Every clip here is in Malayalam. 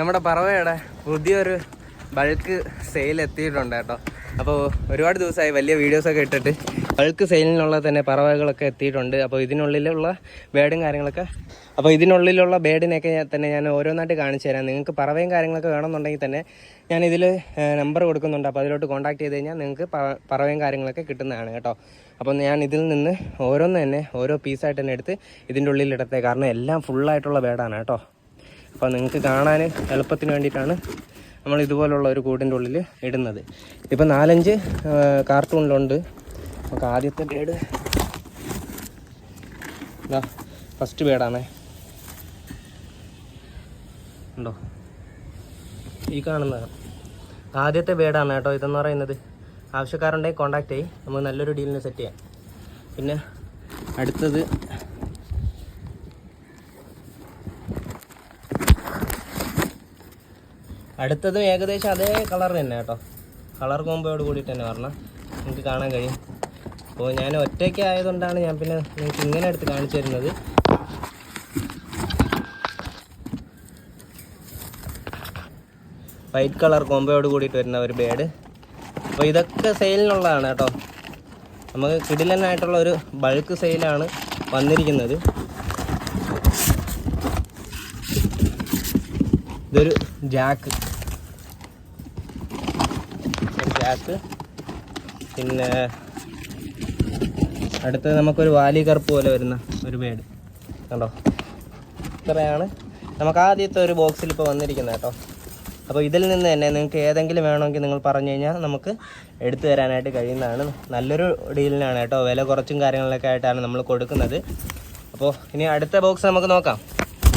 നമ്മുടെ പറവയുടെ പുതിയൊരു ബൾക്ക് സെയിൽ എത്തിയിട്ടുണ്ട് കേട്ടോ. അപ്പോൾ ഒരുപാട് ദിവസമായി വലിയ വീഡിയോസൊക്കെ ഇട്ടിട്ട് ബൾക്ക് സെയിലിനുള്ള തന്നെ പറവകളൊക്കെ എത്തിയിട്ടുണ്ട്. അപ്പോൾ ഇതിനുള്ളിലുള്ള ബേഡും കാര്യങ്ങളൊക്കെ അപ്പോൾ ഇതിനുള്ളിലുള്ള ബേഡിനെയൊക്കെ തന്നെ ഞാൻ ഓരോന്നായിട്ട് കാണിച്ചു തരാം. നിങ്ങൾക്ക് പറവയും കാര്യങ്ങളൊക്കെ വേണമെന്നുണ്ടെങ്കിൽ തന്നെ ഞാൻ ഇതിൽ നമ്പർ കൊടുക്കുന്നുണ്ട്. അപ്പോൾ അതിലോട്ട് കോൺടാക്ട് ചെയ്ത് കഴിഞ്ഞാൽ നിങ്ങൾക്ക് പറവയും കാര്യങ്ങളൊക്കെ കിട്ടുന്നതാണ് കേട്ടോ. അപ്പോൾ ഞാൻ ഇതിൽ നിന്ന് ഓരോന്ന് തന്നെ ഓരോ പീസായിട്ട് തന്നെ എടുത്ത് ഇതിന്റെ ഉള്ളിലിടത്തെ കാരണം എല്ലാം ഫുള്ളായിട്ടുള്ള ബേഡാണ് കേട്ടോ. അപ്പോൾ നിങ്ങൾക്ക് കാണാൻ എളുപ്പത്തിന് വേണ്ടിയിട്ടാണ് നമ്മൾ ഇതുപോലുള്ള ഒരു കൂടിന്റെ ഉള്ളിൽ ഇടുന്നത്. ഇപ്പം നാലഞ്ച് കാർട്ടൂണിലുണ്ട്. നമുക്ക് ആദ്യത്തെ ബേഡ് ഇതാ ഫസ്റ്റ് ബേഡാണേ ഉണ്ടോ? ഈ കാണുന്നത് ആദ്യത്തെ ബേഡാണ് കേട്ടോ ഇതെന്ന് പറയുന്നത്. ആവശ്യക്കാരുണ്ടെങ്കിൽ കോണ്ടാക്റ്റ് ചെയ്യും. നമുക്ക് നല്ലൊരു ഡീലിന് സെറ്റ് ചെയ്യാം. പിന്നെ അടുത്തത് അടുത്തതും ഏകദേശം അതേ കളർ തന്നെ കേട്ടോ. കളർ കോമ്പോയോട് കൂടിയിട്ട് തന്നെ വരണം. നിങ്ങൾക്ക് കാണാൻ കഴിയും. അപ്പോൾ ഞാൻ ഒറ്റയ്ക്ക് ആയതുകൊണ്ടാണ് ഞാൻ പിന്നെ നിങ്ങൾക്ക് ഇങ്ങനെ എടുത്ത് കാണിച്ചു തരുന്നത്. വൈറ്റ് കളർ കോമ്പോയോട് കൂടിയിട്ട് വരുന്ന ഒരു ബേഡ്. അപ്പോൾ ഇതൊക്കെ സെയിലിനുള്ളതാണ് കേട്ടോ. നമുക്ക് കിടിലനായിട്ടുള്ള ഒരു ബൾക്ക് സെയിലാണ് വന്നിരിക്കുന്നത്. ഇതൊരു ജാക്ക്. ജാക്ക് പിന്നെ അടുത്തത് നമുക്കൊരു വാലി കറുപ്പ് പോലെ വരുന്ന ഒരു ബേഡ് കണ്ടോ? ഇത്രയാണ്. നമുക്ക് ആദ്യത്തെ ഒരു ബോക്സിൽ ഇപ്പോൾ വന്നിരിക്കുന്നത് കേട്ടോ. അപ്പോൾ ഇതിൽ നിന്ന് തന്നെ നിങ്ങൾക്ക് ഏതെങ്കിലും വേണമെങ്കിൽ നിങ്ങൾ പറഞ്ഞു കഴിഞ്ഞാൽ നമുക്ക് എടുത്തു തരാനായിട്ട് കഴിയുന്നതാണ്. നല്ലൊരു ഡീലിനാണ് കേട്ടോ. വില കുറച്ചും കാര്യങ്ങളൊക്കെ ആയിട്ടാണ് നമ്മൾ കൊടുക്കുന്നത്. അപ്പോൾ ഇനി അടുത്ത ബോക്സ് നമുക്ക് നോക്കാം.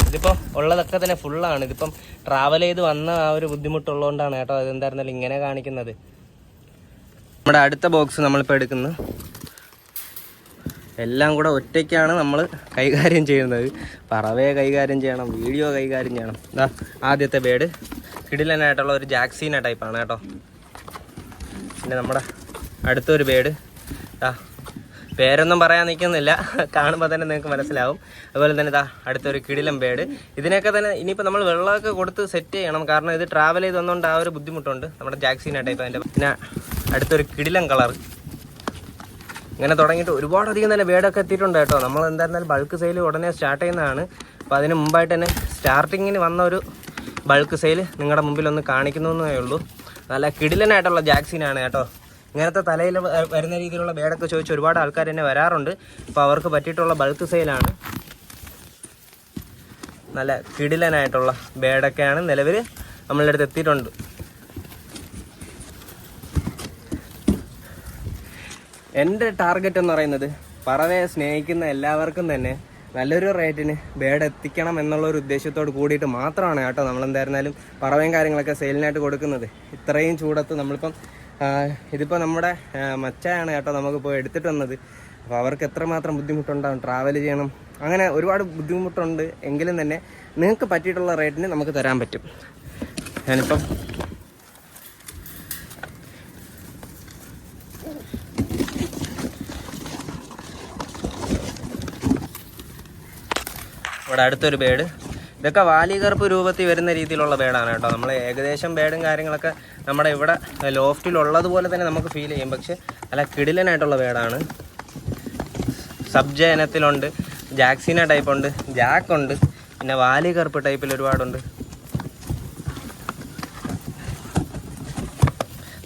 ഇതിപ്പോൾ ഉള്ളതൊക്കെ തന്നെ ഫുള്ളാണ് ഇതിപ്പം ട്രാവൽ ചെയ്ത് വന്ന ആ ഒരു ബുദ്ധിമുട്ടുള്ളതുകൊണ്ടാണ് കേട്ടോ. അതെന്തായിരുന്നാലും ഇങ്ങനെ കാണിക്കുന്നത്. നമ്മുടെ അടുത്ത ബോക്സ് നമ്മളിപ്പോൾ എടുക്കുന്നു എല്ലാം കൂടെ ഒറ്റയ്ക്കാണ് നമ്മൾ കൈകാര്യം ചെയ്യുന്നത്. പറവയെ കൈകാര്യം ചെയ്യണം വീഡിയോ കൈകാര്യം ചെയ്യണം. ഇതാ ആദ്യത്തെ ബേഡ്. കിടിലനായിട്ടുള്ള ഒരു ജാക്സീന ടൈപ്പാണ് കേട്ടോ. പിന്നെ നമ്മുടെ അടുത്തൊരു ബേഡ്. ആ പേരൊന്നും പറയാൻ നിൽക്കുന്നില്ല. കാണുമ്പോൾ തന്നെ നിങ്ങൾക്ക് മനസ്സിലാവും. അതുപോലെ തന്നെ ഇതാ അടുത്തൊരു കിടിലം ബേഡ്. ഇതിനൊക്കെ തന്നെ ഇനിയിപ്പോൾ നമ്മൾ വെള്ളമൊക്കെ കൊടുത്ത് സെറ്റ് ചെയ്യണം. കാരണം ഇത് ട്രാവൽ ചെയ്ത് വന്നുകൊണ്ട് ആ ഒരു ബുദ്ധിമുട്ടുണ്ട് നമ്മുടെ ജാക്സീന ടൈപ്പ് അതിന്റെ പിന്നെ അടുത്തൊരു കിടിലൻ കളർ. ഇങ്ങനെ തുടങ്ങിയിട്ട് ഒരുപാടധികം തന്നെ വേടൊക്കെ എത്തിയിട്ടുണ്ട് കേട്ടോ. നമ്മൾ എന്തായിരുന്നാലും ബൾക്ക് സെയിൽ ഉടനെ സ്റ്റാർട്ട് ചെയ്യുന്നതാണ്. അപ്പോൾ അതിന് മുമ്പായിട്ട് തന്നെ സ്റ്റാർട്ടിങ്ങിന് വന്ന ഒരു ബൾക്ക് സെയിൽ നിങ്ങളുടെ മുമ്പിൽ ഒന്ന് കാണിക്കുന്നതേ ഉള്ളൂ. നല്ല കിടിലനായിട്ടുള്ള ജാക്സിനാണ് കേട്ടോ. ഇങ്ങനത്തെ തലയിൽ വരുന്ന രീതിയിലുള്ള വേടൊക്കെ ചോദിച്ച് ഒരുപാട് ആൾക്കാർ തന്നെ വരാറുണ്ട്. അപ്പോൾ അവർക്ക് പറ്റിയിട്ടുള്ള ബൾക്ക് സെയിലാണ് നല്ല കിടിലനായിട്ടുള്ള ബേഡൊക്കെയാണ് നിലവിൽ നമ്മളുടെ അടുത്ത് എത്തിയിട്ടുണ്ട്. എന്റെ ടാർഗറ്റ് എന്ന് പറയുന്നത് പറവയെ സ്നേഹിക്കുന്ന എല്ലാവർക്കും തന്നെ നല്ലൊരു റേറ്റിന് ബേഡ് എത്തിക്കണം എന്നുള്ള ഒരു ഉദ്ദേശത്തോട് കൂടിയിട്ട് മാത്രമാണ് കേട്ടോ നമ്മൾ എന്തായിരുന്നാലും പറവയും കാര്യങ്ങളൊക്കെ സെയിലിനായിട്ട് കൊടുക്കുന്നത്. ഇത്രയും ചൂടത്ത് നമ്മളിപ്പം ഇതിപ്പോൾ നമ്മുടെ മച്ചയാണ് കേട്ടോ നമുക്കിപ്പോൾ എടുത്തിട്ട് വന്നത്. അപ്പോൾ അവർക്ക് എത്രമാത്രം ബുദ്ധിമുട്ടുണ്ടാകും ട്രാവൽ ചെയ്യണം. അങ്ങനെ ഒരുപാട് ബുദ്ധിമുട്ടുണ്ട്. എങ്കിലും തന്നെ നിങ്ങൾക്ക് പറ്റിയിട്ടുള്ള റേറ്റിന് നമുക്ക് തരാൻ പറ്റും. ഞാനിപ്പം ഇവിടെ അടുത്തൊരു ബേഡ്. ഇതൊക്കെ വാലികറുപ്പ് രൂപത്തിൽ വരുന്ന രീതിയിലുള്ള ബേഡാണ് കേട്ടോ. നമ്മൾ ഏകദേശം ബേഡും കാര്യങ്ങളൊക്കെ നമ്മുടെ ഇവിടെ ലോഫ്റ്റിലുള്ളതുപോലെ തന്നെ നമുക്ക് ഫീൽ ചെയ്യും. പക്ഷെ നല്ല കിടിലനായിട്ടുള്ള ബേഡാണ്. സബ്ജ ഇനത്തിലുണ്ട് ജാക്സീന ടൈപ്പ് ഉണ്ട്. ജാക്ക് ഉണ്ട്. പിന്നെ വാലികറുപ്പ് ടൈപ്പിൽ ഒരുപാടുണ്ട്.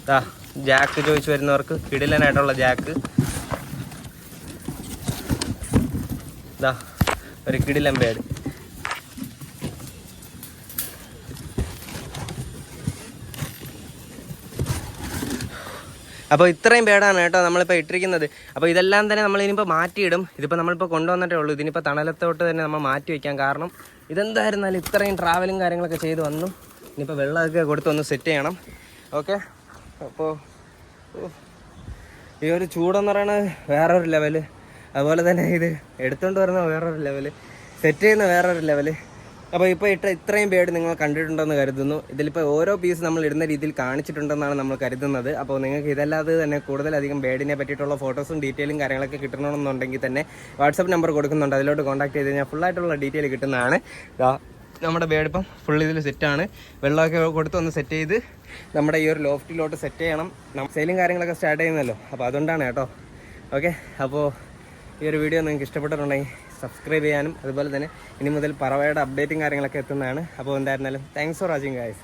ദാ ജാക്ക് ചോദിച്ചു വരുന്നവർക്ക് കിടിലനായിട്ടുള്ള ജാക്ക്. ദാ ഒരു കിടിലൻ ബേഡ് അപ്പോൾ ഇത്രയും പേടാണ് കേട്ടോ നമ്മളിപ്പോൾ ഇട്ടിരിക്കുന്നത്. അപ്പോൾ ഇതെല്ലാം തന്നെ നമ്മൾ ഇനിയിപ്പോൾ മാറ്റിയിടും. ഇതിപ്പോൾ നമ്മളിപ്പോൾ കൊണ്ടുവന്നിട്ടേ ഉള്ളൂ. ഇതിനിപ്പോൾ തണലത്തോട്ട് തന്നെ നമ്മൾ മാറ്റി വയ്ക്കാം കാരണം ഇതെന്തായിരുന്നാലും ഇത്രയും ട്രാവലും കാര്യങ്ങളൊക്കെ ചെയ്ത് വന്നു. ഇനിയിപ്പോൾ വെള്ളമൊക്കെ കൊടുത്തൊന്ന് സെറ്റ് ചെയ്യണം. ഓക്കെ അപ്പോൾ ഈ ഒരു ചൂടെന്ന് പറയുന്നത് വേറൊരു ലെവൽ അതുപോലെ തന്നെ ഇത് എടുത്തുകൊണ്ട് വരുന്ന വേറൊരു ലെവൽ സെറ്റ് ചെയ്യുന്ന വേറൊരു ലെവൽ അപ്പോൾ ഇപ്പോൾ ഇട്ട ഇത്രയും ബേഡ് നിങ്ങൾ കണ്ടിട്ടുണ്ടെന്ന് കരുതുന്നു. ഇതിലിപ്പോൾ ഓരോ പീസ് നമ്മൾ ഇടുന്ന രീതിയിൽ കാണിച്ചിട്ടുണ്ടെന്നാണ് നമ്മൾ കരുതുന്നത്. അപ്പോൾ നിങ്ങൾക്ക് ഇതല്ലാതെ തന്നെ കൂടുതലധികം ബേഡിനെ പറ്റിയിട്ടുള്ള ഫോട്ടോസും ഡീറ്റെയിലും കാര്യങ്ങളൊക്കെ കിട്ടണമെന്നുണ്ടെങ്കിൽ തന്നെ വാട്സപ്പ് നമ്പർ കൊടുക്കുന്നുണ്ട്. അതിലോട്ട് കോൺടാക്ട് ചെയ്ത് കഴിഞ്ഞാൽ ഫുള്ളായിട്ടുള്ള ഡീറ്റെയിൽ കിട്ടുന്നതാണ്. നമ്മുടെ ബേഡ് ഇപ്പം ഫുൾ ഇതിൽ സെറ്റാണ് വെള്ളമൊക്കെ കൊടുത്ത് ഒന്ന് സെറ്റ് ചെയ്ത് നമ്മുടെ ഈ ഒരു ലോഫ്റ്റിലോട്ട് സെറ്റ് ചെയ്യണം. സെയിലും കാര്യങ്ങളൊക്കെ സ്റ്റാർട്ട് ചെയ്യുന്നല്ലോ. അപ്പോൾ അതുകൊണ്ടാണ് കേട്ടോ. ഓക്കെ അപ്പോൾ ഈ ഒരു വീഡിയോ നിങ്ങൾക്ക് ഇഷ്ടപ്പെട്ടിട്ടുണ്ടെങ്കിൽ സബ്സ്ക്രൈബ് ചെയ്യാനും അതുപോലെ തന്നെ ഇനി മുതൽ പറവയുടെ അപ്ഡേറ്റും കാര്യങ്ങളൊക്കെ എത്തുന്നതാണ്. അപ്പോൾ എന്തായിരുന്നാലും താങ്ക്സ് ഫോർ വാച്ചിങ് ഗായ്സ്